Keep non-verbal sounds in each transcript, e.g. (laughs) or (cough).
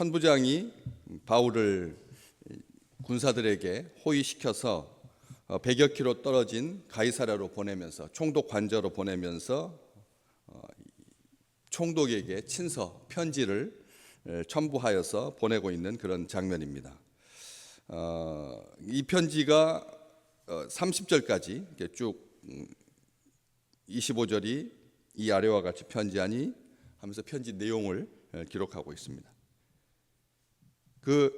천부장이 바울을 군사들에게 호위시켜서 어, 100여 킬로 떨어진 가이사랴로 보내면서 총독 관저로 보내면서 어, 총독에게 친서 편지를 에, 첨부하여서 보내고 있는 그런 장면입니다. 어, 이 편지가 어, 30절까지 이렇게 쭉 음, 25절이 이 아래와 같이 편지하니 하면서 편지 내용을 에, 기록하고 있습니다. 그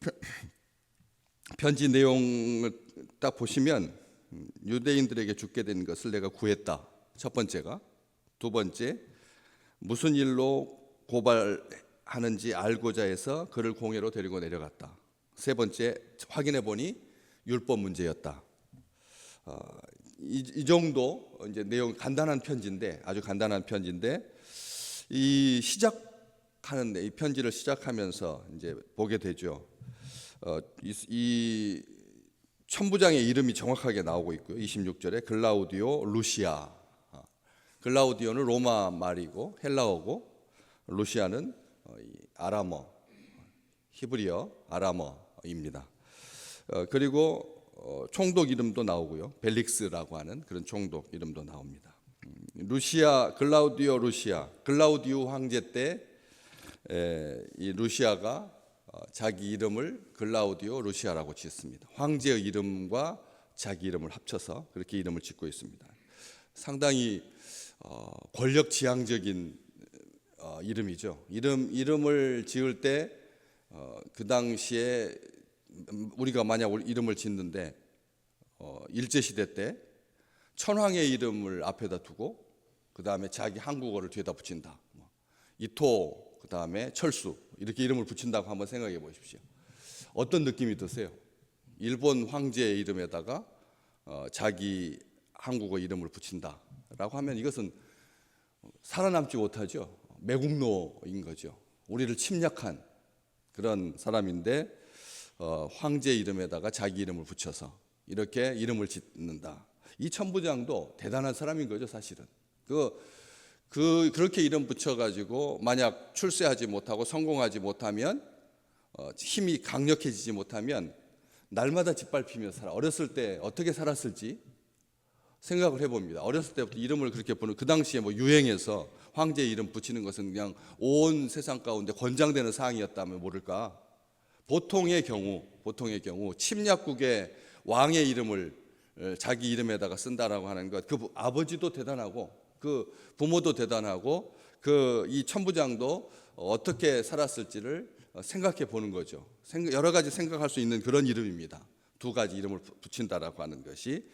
편- (clears throat) 편지 내용을 딱 보시면 음, 유대인들에게 죽게 된 것을 내가 구했다. 첫 번째가 두 번째 무슨 일로 고발하는지 알고자 해서 그를 공회로 데리고 내려갔다. 세 번째 확인해 보니 율법 문제였다. 어, 이, 이 정도 이제 내용 간단한 편지인데 아주 간단한 편지인데 이 시작 하는데 이 편지를 시작하면서 이제 보게 되죠. 어, 이, 이 천부장의 이름이 정확하게 나오고 있고요. 26절에 글라우디오 루시아. 아, 글라우디오는 로마 말이고 헬라어고 루시아는 어, 이 아람어 히브리어 아람어입니다. 어, 그리고 어, 총독 이름도 나오고요. 벨릭스라고 하는 그런 총독 이름도 나옵니다. 음, 루시아 글라우디오 루시아 글라우디오 황제 때 이 루시아가 어, 자기 이름을 글라우디오 루시아라고 짓습니다. 황제의 이름과 자기 이름을 합쳐서 그렇게 이름을 짓고 있습니다. 상당히 어, 권력 지향적인 어, 이름이죠. 이름 이름을 지을 때 그 당시에 우리가 만약 이름을 짓는데 어, 일제 시대 때 천황의 이름을 앞에다 두고 그 다음에 자기 한국어를 뒤에다 붙인다. 뭐, 이토 그 다음에 철수 이렇게 이름을 붙인다고 한번 생각해 보십시오. 어떤 느낌이 드세요? 일본 황제의 이름에다가 어, 자기 한국어 이름을 붙인다라고 하면 이것은 살아남지 못하죠. 매국노인 거죠. 우리를 침략한 그런 사람인데 어, 황제 이름에다가 자기 이름을 붙여서 이렇게 이름을 짓는다. 이 천부장도 대단한 사람인 거죠, 사실은. 그, 그 그렇게 이름 붙여가지고 만약 출세하지 못하고 성공하지 못하면 어, 힘이 강력해지지 못하면 날마다 짓밟히며 살아. 어렸을 때 어떻게 살았을지 생각을 해봅니다. 어렸을 때부터 이름을 그렇게 보는 그 당시에 뭐 유행해서 황제 이름 붙이는 것은 그냥 온 세상 가운데 권장되는 사항이었다면 모를까. 보통의 경우, 보통의 경우 침략국의 왕의 이름을 에, 자기 이름에다가 쓴다라고 하는 것, 그 부- 아버지도 대단하고 그 부모도 대단하고 그 이 천부장도 어떻게 살았을지를 어, 생각해 보는 거죠. 여러 가지 생각할 수 있는 그런 이름입니다. 두 가지 이름을 부- 붙인다라고 하는 것이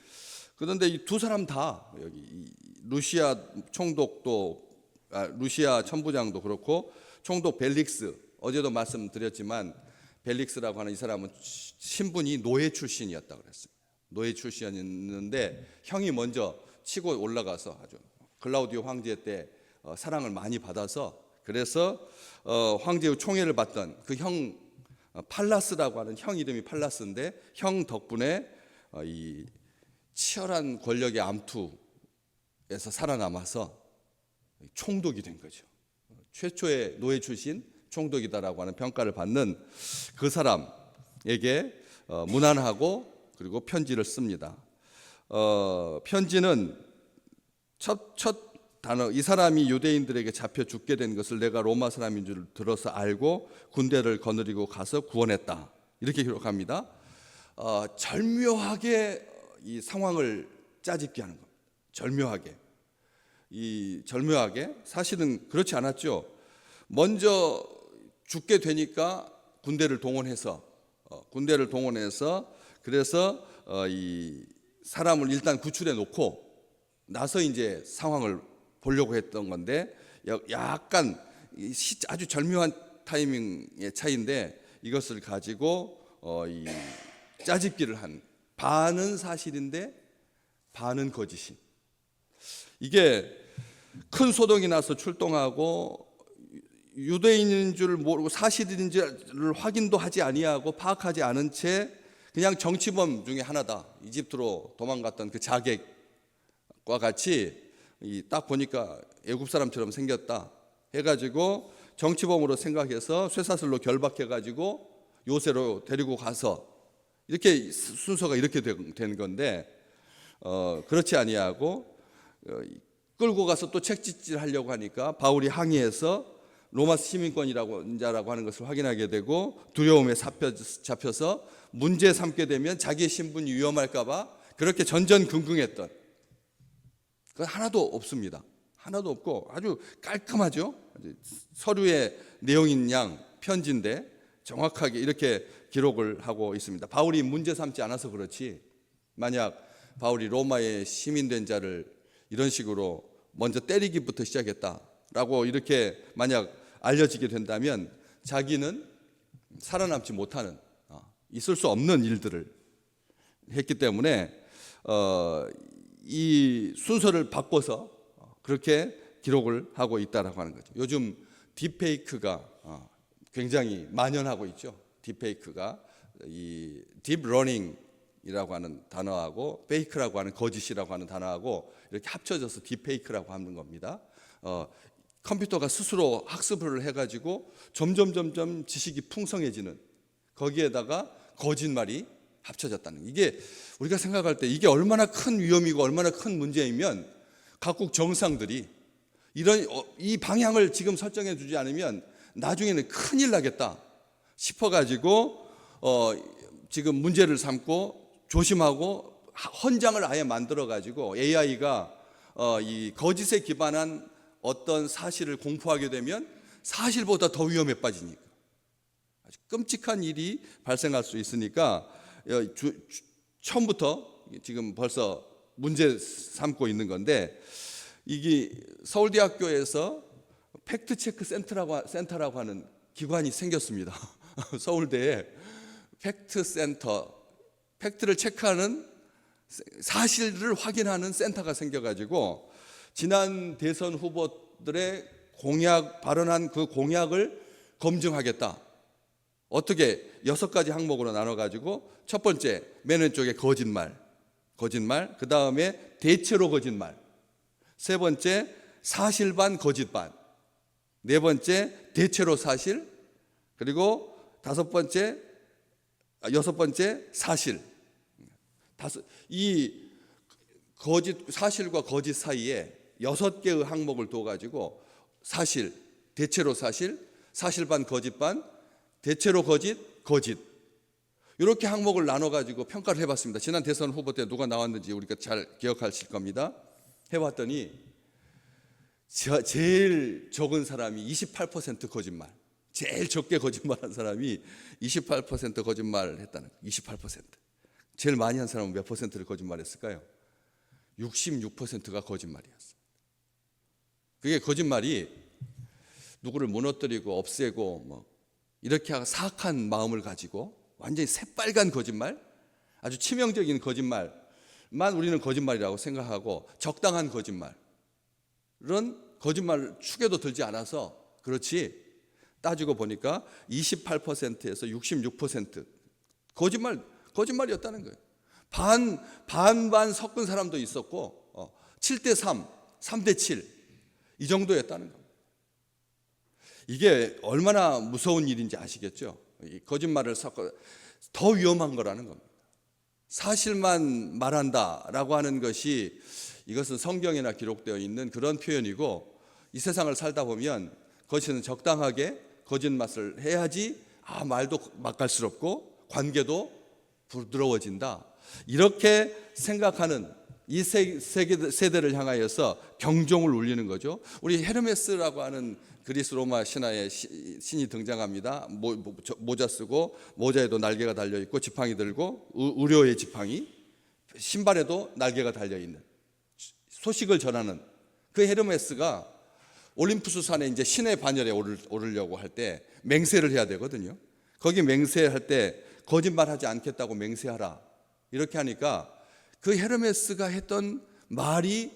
그런데 이 두 사람 다 여기 이 루시아 총독도 아, 루시아 천부장도 그렇고 총독 벨릭스 어제도 말씀드렸지만 벨릭스라고 하는 이 사람은 신분이 노예 출신이었다 그랬습니다. 노예 출신이었는데 형이 먼저 치고 올라가서 아주 글라우디오 황제 때 어, 사랑을 많이 받아서 그래서 어, 황제의 총애를 받던 그형 팔라스라고 하는 형 이름이 팔라스인데 형 덕분에 어, 이 치열한 권력의 암투에서 살아남아서 총독이 된 거죠. 최초의 노예 출신 총독이다라고 하는 평가를 받는 그 사람에게 어, 문안하고 그리고 편지를 씁니다. 어, 편지는 첫, 첫 단어, 이 사람이 유대인들에게 잡혀 죽게 된 것을 내가 로마 사람인 줄 들어서 알고 군대를 거느리고 가서 구원했다. 이렇게 기록합니다. 어, 절묘하게 이 상황을 짜집게 하는 겁니다. 절묘하게. 이 절묘하게 사실은 그렇지 않았죠. 먼저 죽게 되니까 군대를 동원해서 어, 군대를 동원해서 그래서 어, 이 사람을 일단 구출해 놓고 나서 이제 상황을 보려고 했던 건데 야- 약간 아주 절묘한 타이밍의 차이인데 이것을 가지고 어, 이 짜집기를 한 반은 사실인데 반은 거짓인 이게 큰 소동이 나서 출동하고 유대인인 줄 모르고 사실인 지를 확인도 하지 아니하고 파악하지 않은 채 그냥 정치범 중에 하나다. 이집트로 도망갔던 그 자객과 같이 이딱 보니까 애굽 사람처럼 생겼다. 해가지고 정치범으로 생각해서 쇠사슬로 결박해 가지고 요새로 데리고 가서 이렇게 순서가 이렇게 된- 된 건데 어, 그렇지 아니하고 어, 끌고 가서 또 책짓질 하려고 하니까 바울이 항의해서 로마 시민권이라고 인자라고 하는 것을 확인하게 되고 두려움에 잡혀, 잡혀 서 문제 삼게 되면 자기의 신분이 위험할까봐 그렇게 전전긍긍했던 그건 하나도 없습니다. 하나도 없고 아주 깔끔하죠. 서류의 내용인 양 편지인데 정확하게 이렇게 기록을 하고 있습니다. 바울이 문제 삼지 않아서 그렇지 만약 바울이 로마의 시민된 자를 이런 식으로 먼저 때리기부터 시작했다라고 이렇게 만약 알려지게 된다면 자기는 살아남지 못하는 어, 있을 수 없는 일들을 했기 때문에 어, 이 순서를 바꿔서 어, 그렇게 기록을 하고 있다라고 하는 거죠. 요즘 딥페이크가 어, 굉장히 만연하고 있죠. 딥페이크가 이 딥러닝이라고 하는 단어하고 페이크라고 하는 거짓이라고 하는 단어하고 이렇게 합쳐져서 딥페이크라고 하는 겁니다. 어, 컴퓨터가 스스로 학습을 해가지고 점점 점점 지식이 풍성해지는 거기에다가 거짓말이 합쳐졌다는 거. 이게 우리가 생각할 때 이게 얼마나 큰 위험이고 얼마나 큰 문제이면 각국 정상들이 이런 어, 이 방향을 지금 설정해 주지 않으면 나중에는 큰일 나겠다 싶어 가지고 어, 지금 문제를 삼고 조심하고 하- 헌장을 아예 만들어 가지고 AI가 어, 이 거짓에 기반한 어떤 사실을 공포하게 되면 사실보다 더 위험에 빠지니까 아주 끔찍한 일이 발생할 수 있으니까 어, 주- 주- 처음부터 지금 벌써 문제 삼고 있는 건데 이게 서울대학교에서 팩트 체크 센터라고 하- 센터라고 하는 기관이 생겼습니다. (laughs) 서울대에 팩트 센터 팩트를 체크하는 사실을 확인하는 센터가 생겨가지고 지난 대선 후보들의 공약 발언한 그 공약을 검증하겠다. 어떻게 여섯 가지 항목으로 나눠가지고 첫 번째 맨 왼쪽에 거짓말, 거짓말. 그 다음에 대체로 거짓말. 세 번째 사실 반 거짓 반. 네 번째 대체로 사실. 그리고 다섯 번째 아, 여섯 번째 사실. 다섯 이 거짓 사실과 거짓 사이에 여섯 개의 항목을 둬 가지고 사실, 대체로 사실, 사실 반 거짓 반, 대체로 거짓, 거짓. 이렇게 항목을 나눠 가지고 평가를 해 봤습니다. 지난 대선 후보 때 누가 나왔는지 우리가 잘 기억하실 겁니다. 해 봤더니 저- 제일 적은 사람이 28% 거짓말. 제일 적게 거짓말한 사람이 28% 거짓말을 했다는 거예요. 28%. 제일 많이 한 사람은 몇 퍼센트를 거짓말했을까요? 66%가 거짓말이었어요. 그게 거짓말이 누구를 무너뜨리고 없애고 뭐 이렇게 사악한 마음을 가지고 완전히 새빨간 거짓말, 아주 치명적인 거짓말만 우리는 거짓말이라고 생각하고 적당한 거짓말은 거짓말 축에도 들지 않아서 그렇지 따지고 보니까 28%에서 66% 거짓말 거짓말이었다는 거예요. 반 반반 섞은 사람도 있었고 어, 7대 3, 3대 7 이 정도였다는 겁니다. 이게 얼마나 무서운 일인지 아시겠죠? 이 거짓말을 섞어 더 위험한 거라는 겁니다. 사실만 말한다라고 하는 것이 이것은 성경에나 기록되어 있는 그런 표현이고 이 세상을 살다 보면 거짓은 적당하게 거짓 맛을 해야지 아 말도 맛깔스럽고 관계도 부드러워진다. 이렇게 생각하는 이 세- 세계- 세대를 향하여서 경종을 울리는 거죠. 우리 헤르메스라고 하는 그리스 로마 신화의 시- 신이 등장합니다. 모, 모자 쓰고 모자에도 날개가 달려 있고 지팡이 들고 의- 의료의 지팡이, 신발에도 날개가 달려 있는 소식을 전하는 그 헤르메스가 올림푸스 산에 이제 신의 반열에 오르려고 할 때 맹세를 해야 되거든요. 거기 맹세할 때 거짓말하지 않겠다고 맹세하라 이렇게 하니까 그 헤르메스가 했던 말이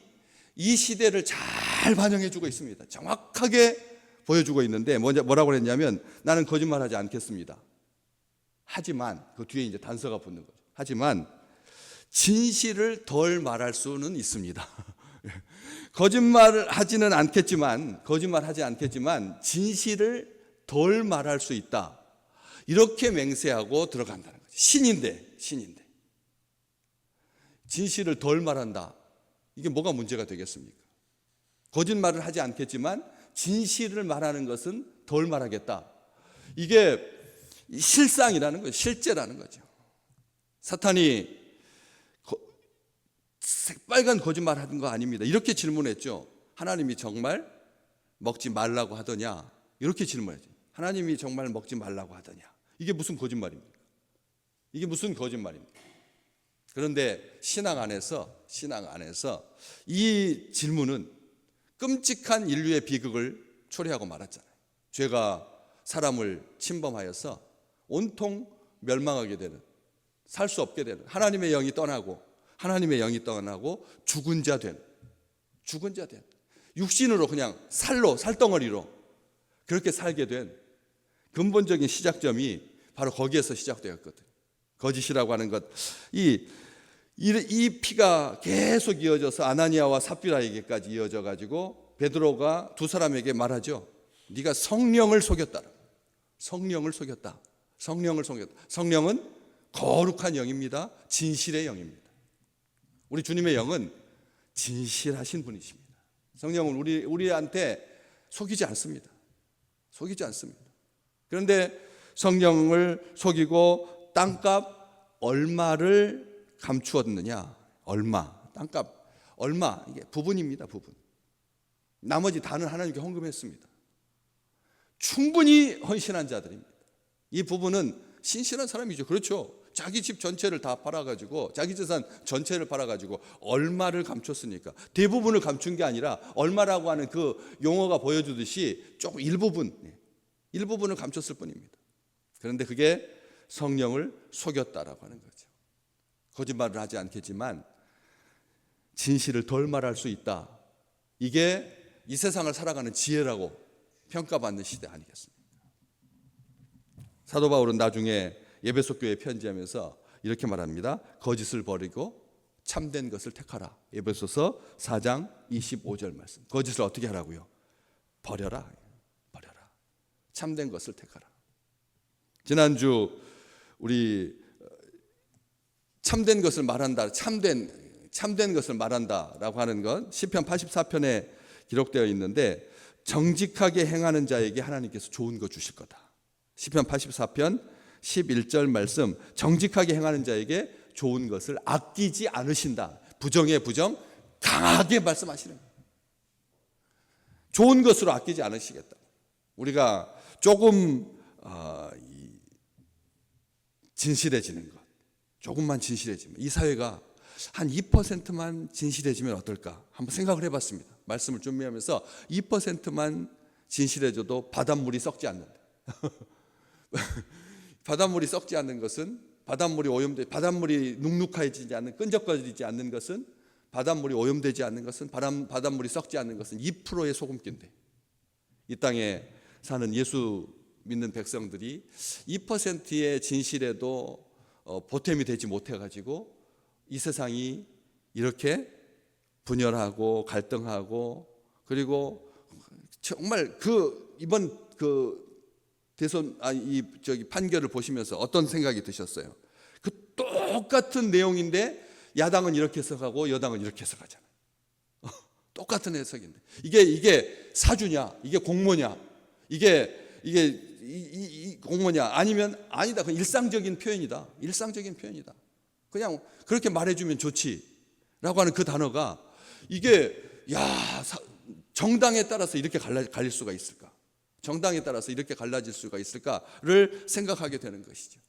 이 시대를 잘 반영해주고 있습니다. 정확하게 보여주고 있는데 뭐라고 그랬냐면 나는 거짓말하지 않겠습니다. 하지만 그 뒤에 이제 단서가 붙는 거죠. 하지만 진실을 덜 말할 수는 있습니다. (laughs) 거짓말을 하지는 않겠지만 거짓말 하지 않겠지만 진실을 덜 말할 수 있다. 이렇게 맹세하고 들어간다는 거죠. 신인데 신인데 진실을 덜 말한다. 이게 뭐가 문제가 되겠습니까? 거짓말을 하지 않겠지만 진실을 말하는 것은 덜 말하겠다. 이게 실상이라는 거죠. 실제라는 거죠. 사탄이 거- 새빨간 거짓말 하는 거 아닙니다. 이렇게 질문했죠. 하나님이 정말 먹지 말라고 하더냐? 이렇게 질문했죠. 하나님이 정말 먹지 말라고 하더냐? 이게 무슨 거짓말입니까? 이게 무슨 거짓말입니까? 그런데 신앙 안에서 신앙 안에서 이 질문은 끔찍한 인류의 비극을 초래하고 말았잖아요. 죄가 사람을 침범하여서 온통 멸망하게 되는 살 수 없게 되는 하나님의 영이 떠나고 하나님의 영이 떠나고 죽은 자 된 죽은 자 된 육신으로 그냥 살로 살덩어리로 그렇게 살게 된 근본적인 시작점이 바로 거기에서 시작되었거든. 거짓이라고 하는 것. 이, 이, 이 피가 계속 이어져서 아나니아와 삽비라에게까지 이어져 가지고 베드로가 두 사람에게 말하죠. 네가 성령을 속였다. 성령을 속였다. 성령을 속였다. 성령은 거룩한 영입니다. 진실의 영입니다. 우리 주님의 영은 진실하신 분이십니다. 성령은 우리 우리한테 속이지 않습니다. 속이지 않습니다. 그런데 성령을 속이고 땅값 얼마를 감추었느냐? 얼마? 땅값 얼마? 이게 부분입니다. 부분. 나머지 다는 하나님께 헌금했습니다. 충분히 헌신한 자들입니다. 이 부분은 신실한 사람이죠. 그렇죠. 자기 집 전체를 다 팔아가지고 자기 재산 전체를 팔아가지고 얼마를 감췄습니까? 대부분을 감춘 게 아니라 얼마라고 하는 그 용어가 보여주듯이 조금 일부분 네, 일부분을 감췄을 뿐입니다. 그런데 그게 성령을 속였다라고 하는 거죠. 거짓말을 하지 않겠지만 진실을 덜 말할 수 있다. 이게 이 세상을 살아가는 지혜라고 평가받는 시대 아니겠습니까? 사도 바울은 나중에 예배소 교회 편지하면서 이렇게 말합니다. 거짓을 버리고 참된 것을 택하라. 예배소서 4장 25절 말씀. 거짓을 어떻게 하라고요? 버려라. 버려라. 참된 것을 택하라. 지난주 우리 어, 참된 것을 말한다. 참된 참된 것을 말한다라고 하는 건 시편 84편에 기록되어 있는데 정직하게 행하는 자에게 하나님께서 좋은 거 주실 거다. 시편 84편 11절 말씀 정직하게 행하는 자에게 좋은 것을 아끼지 않으신다. 부정의 부정 강하게 말씀하시는. 좋은 것으로 아끼지 않으시겠다. 우리가 조금 어, 이 진실해지는 것, 조금만 진실해지면 이 사회가 한 2%만 진실해지면 어떨까? 한번 생각을 해봤습니다. 말씀을 준비하면서 2%만 진실해져도 바닷물이 썩지 않는다. (laughs) 바닷물이 썩지 않는 것은 바닷물이 오염돼 바닷물이 눅눅해지지 않는 끈적거리지 않는 것은 바닷물이 오염되지 않는 것은 바람, 바닷물이 썩지 않는 것은 2%의 소금기인데 이 땅에 사는 예수 믿는 백성들이 2%의 진실에도 어, 보탬이 되지 못해 가지고 이 세상이 이렇게 분열하고 갈등하고 그리고 정말 그 이번 그 대선 아이 저기 판결을 보시면서 어떤 생각이 드셨어요? 그 똑같은 내용인데 야당은 이렇게 해석하고 여당은 이렇게 해석하잖아요. (laughs) 똑같은 해석인데 이게 이게 사주냐? 이게 공모냐? 이게 이게 이, 이, 이 공모냐? 아니면 아니다. 그 일상적인 표현이다. 일상적인 표현이다. 그냥 그렇게 말해주면 좋지라고 하는 그 단어가 이게 야 사- 정당에 따라서 이렇게 갈라, 갈릴 수가 있을까? 정당에 따라서 이렇게 갈라질 수가 있을까를 생각하게 되는 것이죠.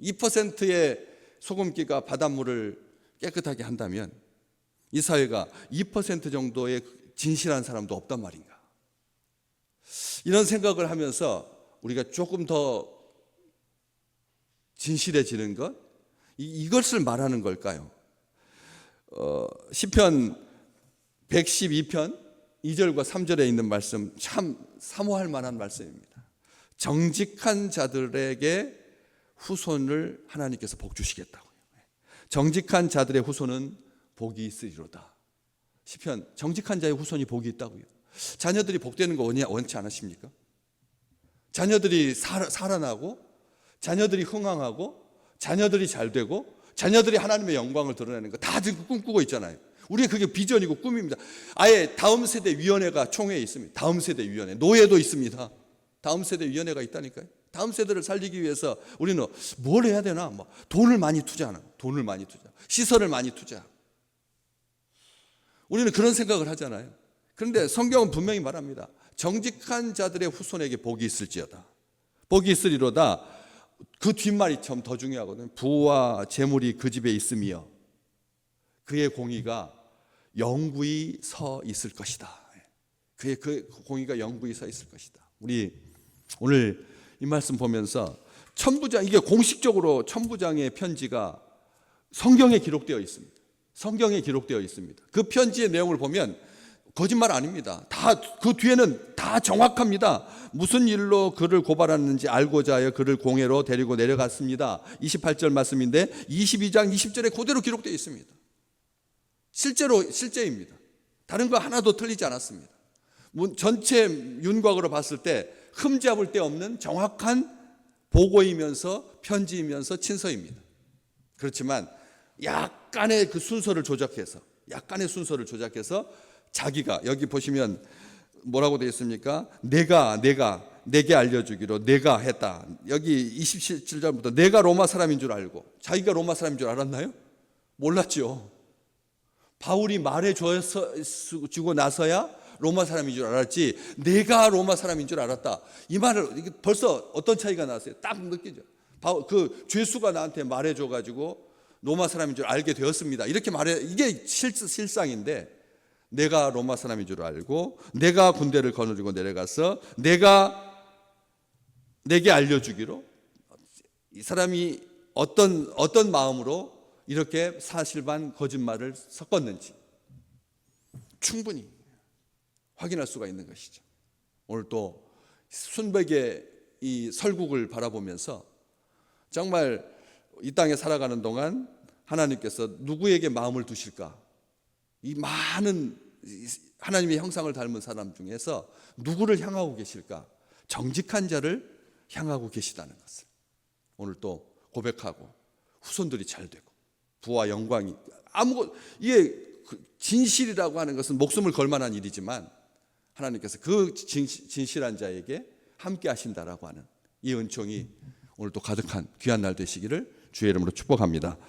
2%의 소금기가 바닷물을 깨끗하게 한다면 이 사회가 2% 정도의 진실한 사람도 없단 말인가? 이런 생각을 하면서 우리가 조금 더 진실해지는 것, 이, 이것을 말하는 걸까요? 어, 시편 112편 2절과 3절에 있는 말씀 참 사모할 만한 말씀입니다. 정직한 자들에게 후손을 하나님께서 복 주시겠다고요. 정직한 자들의 후손은 복이 있으리로다. 시편 정직한 자의 후손이 복이 있다고요. 자녀들이 복되는 거 원치 않으십니까? 자녀들이 살, 살아나고 자녀들이 흥황하고 자녀들이 잘 되고 자녀들이 하나님의 영광을 드러내는 거 다 지금 꿈꾸고 있잖아요. 우리의 그게 비전이고 꿈입니다. 아예 다음 세대 위원회가 총회에 있습니다. 다음 세대 위원회 노예도 있습니다. 다음 세대 위원회가 있다니까요. 다음 세대를 살리기 위해서 우리는 뭘 해야 되나? 뭐 돈을 많이 투자하는, 돈을 많이 투자, 시설을 많이 투자. 우리는 그런 생각을 하잖아요. 그런데 성경은 분명히 말합니다. 정직한 자들의 후손에게 복이 있을지어다. 복이 있으리로다. 그 뒷말이 참 더 중요하거든요. 부와 재물이 그 집에 있으며 그의 공의가 영구히 서 있을 것이다. 그의 그 공의가 영구히 서 있을 것이다. 우리 오늘 이 말씀 보면서 천부장 이게 공식적으로 천부장의 편지가 성경에 기록되어 있습니다. 성경에 기록되어 있습니다. 그 편지의 내용을 보면 거짓말 아닙니다. 다 그 뒤에는 다 정확합니다. 무슨 일로 그를 고발하는지 알고자 하여 그를 공회로 데리고 내려갔습니다. 28절 말씀인데 22장 20절에 그대로 기록되어 있습니다. 실제로 실제입니다. 다른 거 하나도 틀리지 않았습니다. 문- 전체 윤곽으로 봤을 때 흠잡을 데 없는 정확한 보고이면서 편지이면서 친서입니다. 그렇지만 약간의 그 순서를 조작해서 약간의 순서를 조작해서 자기가 여기 보시면 뭐라고 되어 있습니까? 내가 내가 내게 알려주기로 내가 했다. 여기 27절부터 내가 로마 사람인 줄 알고 자기가 로마 사람인 줄 알았나요? 몰랐죠. 바울이 말해 주고 나서야 로마 사람인 줄 알았지 내가 로마 사람인 줄 알았다. 이 말을 벌써 어떤 차이가 났어요? 딱 느끼죠. 바울 그 죄수가 나한테 말해 줘 가지고 로마 사람인 줄 알게 되었습니다. 이렇게 말해 이게 실, 실상인데 내가 로마 사람인 줄 알고 내가 군대를 거느리고 내려가서 내가 내게 알려주기로 이 사람이 어떤 어떤 마음으로 이렇게 사실 반 거짓말을 섞었는지 충분히 확인할 수가 있는 것이죠. 오늘 또 순백의 이 설국을 바라보면서 정말 이 땅에 살아가는 동안 하나님께서 누구에게 마음을 두실까? 이 많은 하나님의 형상을 닮은 사람 중에서 누구를 향하고 계실까? 정직한 자를 향하고 계시다는 것을 오늘 또 고백하고 후손들이 잘 되고 부와 영광이 아무것 이게 그 진실이라고 하는 것은 목숨을 걸 만한 일이지만 하나님께서 그 진실- 진실한 자에게 함께 하신다라고 하는 이 은총이 오늘 또 가득한 귀한 날 되시기를 주의 이름으로 축복합니다.